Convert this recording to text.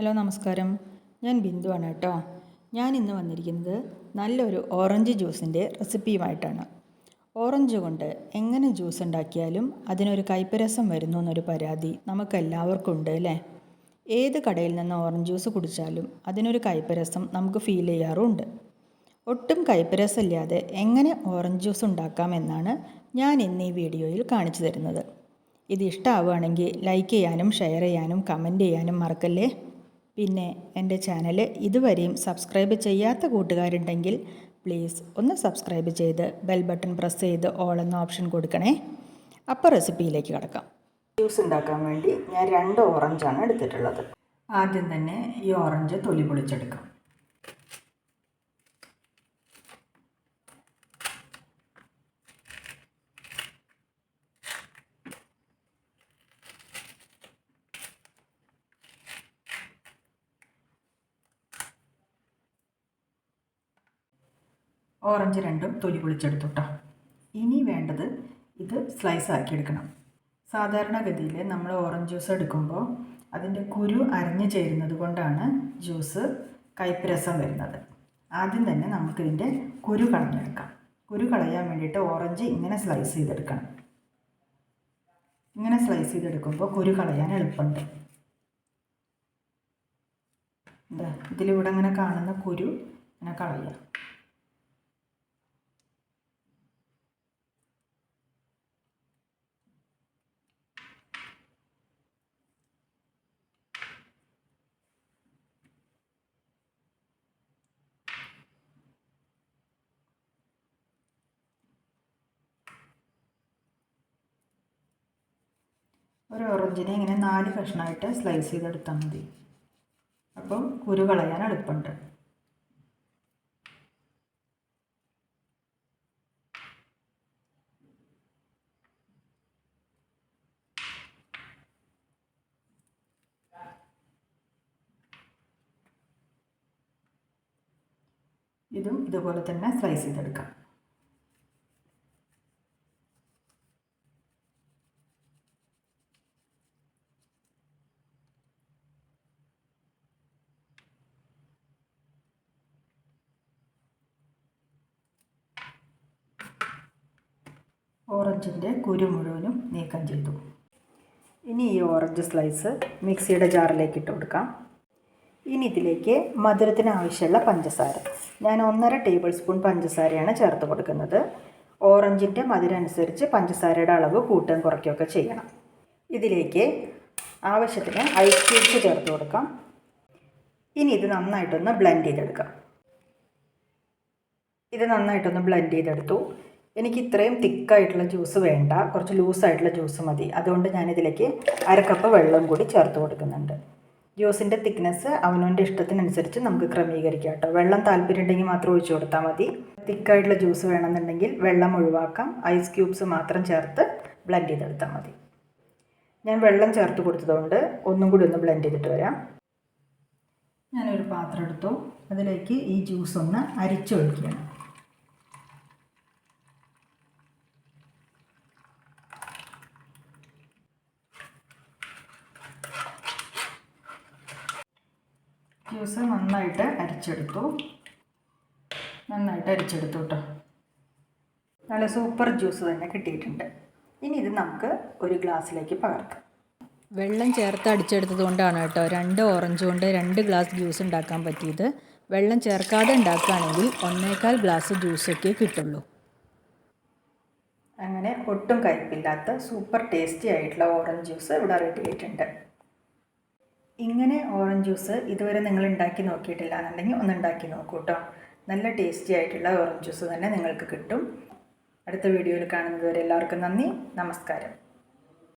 Hello നമസ്കാരം. ഞാൻ ബിന്ദുവാണ് കേട്ടോ. ഞാൻ ഇന്ന് വന്നിരിക്കുന്നത് നല്ലൊരു ഓറഞ്ച് ജ്യൂസിന്റെ റെസിപ്പിയുമായിട്ടാണ്. ഓറഞ്ച് കൊണ്ട് എങ്ങനെ ജ്യൂസ് ഉണ്ടാക്കിയാലും അതിനൊരു കൈപ്പരസം വരുന്നു എന്നൊരു പരാതി നമുക്കെല്ലാവർക്കും ഉണ്ട് അല്ലേ? ഏത് കടയിൽ നിന്ന് ഓറഞ്ച് ജ്യൂസ് കുടിച്ചാലും അതിനൊരു കൈപ്പരസം നമുക്ക് ഫീൽ ചെയ്യാറുമുണ്ട് ഒട്ടും കൈപ്പരസമില്ലാതെ എങ്ങനെ ഓറഞ്ച് ജ്യൂസ് ഉണ്ടാക്കാമെന്നാണ് ഞാൻ ഇന്ന് ഈ വീഡിയോയിൽ കാണിച്ചു തരുന്നത്. ഇത് ഇഷ്ടമാവുകയാണെങ്കിൽ ലൈക്ക് ചെയ്യാനും ഷെയർ ചെയ്യാനും കമന്റ് ചെയ്യാനും മറക്കല്ലേ? പിന്നെ എന്റെ ചാനൽ ഇതുവരെയും സബ്സ്ക്രൈബ് ചെയ്യാത്ത കൂട്ടുകാരുണ്ടെങ്കിൽ പ്ലീസ് ഒന്ന് സബ്സ്ക്രൈബ് ചെയ്ത് ബെൽ ബട്ടൺ പ്രസ് ചെയ്ത് ഓൾ എന്ന ഓപ്ഷൻ കൊടുക്കണേ. അപ്പോൾ റെസിപ്പിയിലേക്ക് കിടക്കാം. ജ്യൂസ് ഉണ്ടാക്കാൻ വേണ്ടി ഞാൻ രണ്ട് ഓറഞ്ചാണ് എടുത്തിട്ടുള്ളത്. ആദ്യം തന്നെ ഈ ഓറഞ്ച് തൊലി പൊളിച്ചെടുക്കാം. ഓറഞ്ച് രണ്ടും തൊലി പൊളിച്ചെടുത്തു കേട്ടോ ഇനി വേണ്ടത് ഇത് സ്ലൈസ് ആക്കി എടുക്കണം. സാധാരണഗതിയിൽ നമ്മൾ ഓറഞ്ച് ജ്യൂസ് എടുക്കുമ്പോൾ അതിന്റെ കുരു അരഞ്ഞു ചേരുന്നത് കൊണ്ടാണ് ജ്യൂസ് കയ്പ്പ് വരുന്നത്. ആദ്യം തന്നെ നമുക്കിതിന്റെ കുരു കളഞ്ഞെടുക്കാം. കുരു കളയാൻ വേണ്ടിയിട്ട് ഓറഞ്ച് ഇങ്ങനെ സ്ലൈസ് ചെയ്തെടുക്കണം. ഇങ്ങനെ സ്ലൈസ് ചെയ്തെടുക്കുമ്പോൾ കുരു കളയാൻ എളുപ്പമുണ്ട്. ഇതിലിവിടെ അങ്ങനെ കാണുന്ന കുരു ഇങ്ങനെ കളയാം ഒരു ഓറഞ്ചിനെ ഇങ്ങനെ നാല് കഷ്ണമായിട്ട് സ്ലൈസ് ചെയ്തെടുത്താൽ മതി. അപ്പം കുരു കളയാൻ എളുപ്പമുണ്ട് ഇതും ഇതുപോലെ തന്നെ സ്ലൈസ് ചെയ്തെടുക്കാം. ഓറഞ്ചിന്റെ കുരു മുഴുവനും നീക്കം ചെയ്തു. ഇനി ഈ ഓറഞ്ച് സ്ലൈസ് മിക്സിയുടെ ജാറിലേക്ക് ഇട്ട് കൊടുക്കാം. ഇനി ഇതിലേക്ക് മധുരത്തിന് ആവശ്യമുള്ള പഞ്ചസാര. ഞാൻ ഒന്നര ടേബിൾ സ്പൂൺ പഞ്ചസാരയാണ് ചേർത്ത് കൊടുക്കുന്നത്. ഓറഞ്ചിന്റെ മധുരം അനുസരിച്ച് പഞ്ചസാരയുടെ അളവ് കൂട്ടുകയും കുറയ്ക്കുകയൊക്കെ ചെയ്യണം. ഇതിലേക്ക് ആവശ്യത്തിന് ഐസ് ക്യൂബ്സ് ചേർത്ത് കൊടുക്കാം. ഇനി ഇത് നന്നായിട്ടൊന്ന് ബ്ലെൻഡ് ചെയ്തെടുക്കാം. ഇത് നന്നായിട്ടൊന്ന് ബ്ലെൻഡ് ചെയ്തെടുത്തു. എനിക്ക് ഇത്രയും തിക്കായിട്ടുള്ള ജ്യൂസ് വേണ്ട. കുറച്ച് ലൂസായിട്ടുള്ള ജ്യൂസ് മതി. അതുകൊണ്ട് ഞാനിതിലേക്ക് അരക്കപ്പ് വെള്ളം കൂടി ചേർത്ത് കൊടുക്കുന്നുണ്ട്. ജ്യൂസിന്റെ തിക്നെസ് അവനവന്റെ ഇഷ്ടത്തിനനുസരിച്ച് നമുക്ക് ക്രമീകരിക്കാം കേട്ടോ. വെള്ളം താല്പര്യമുണ്ടെങ്കിൽ മാത്രം ഒഴിച്ചു കൊടുത്താൽ മതി. തിക്കായിട്ടുള്ള ജ്യൂസ് വേണമെന്നുണ്ടെങ്കിൽ വെള്ളം ഒഴിവാക്കാം. ഐസ് ക്യൂബ്സ് മാത്രം ചേർത്ത് ബ്ലെൻഡ് ചെയ്തെടുത്താൽ മതി. ഞാൻ വെള്ളം ചേർത്ത് കൊടുത്തതുകൊണ്ട് ഒന്നും കൂടി ഒന്ന് ബ്ലെൻഡ് ചെയ്തിട്ട് വരാം. ഞാനൊരു പാത്രം എടുത്തു. അതിലേക്ക് ഈ ജ്യൂസ് ഒന്ന് അരിച്ചൊഴിക്കണം ജ്യൂസ് നന്നായിട്ട് അരിച്ചെടുത്തു. നന്നായിട്ട് അരിച്ചെടുത്തു കേട്ടോ. നല്ല സൂപ്പർ ജ്യൂസ് തന്നെ കിട്ടിയിട്ടുണ്ട്. ഇനി ഇത് നമുക്ക് ഒരു ഗ്ലാസ്സിലേക്ക് പകർക്കാം വെള്ളം ചേർത്ത് അടിച്ചെടുത്തത് കൊണ്ടാണ് കേട്ടോ രണ്ട് ഓറഞ്ച് കൊണ്ട് രണ്ട് ഗ്ലാസ് ജ്യൂസ് ഉണ്ടാക്കാൻ പറ്റിയത്. വെള്ളം ചേർക്കാതെ ഉണ്ടാക്കുകയാണെങ്കിൽ ഒന്നേക്കാൽ ഗ്ലാസ് ജ്യൂസൊക്കെ കിട്ടുള്ളൂ. അങ്ങനെ ഒട്ടും കയ്പില്ലാത്ത സൂപ്പർ ടേസ്റ്റി ആയിട്ടുള്ള ഓറഞ്ച് ജ്യൂസ് ഇവിടെ റെഡി ആയിട്ടുണ്ട്. ഇങ്ങനെ ഓറഞ്ച് ജ്യൂസ് ഇതുവരെ നിങ്ങൾ ഉണ്ടാക്കി നോക്കിയിട്ടില്ല എന്നുണ്ടെങ്കിൽ ഒന്ന് ഉണ്ടാക്കി നോക്കൂ കേട്ടോ നല്ല ടേസ്റ്റി ആയിട്ടുള്ള ഓറഞ്ച് ജ്യൂസ് തന്നെ നിങ്ങൾക്ക് കിട്ടും. അടുത്ത വീഡിയോയിൽ കാണുന്നത് വരെ എല്ലാവർക്കും നന്ദി. നമസ്കാരം.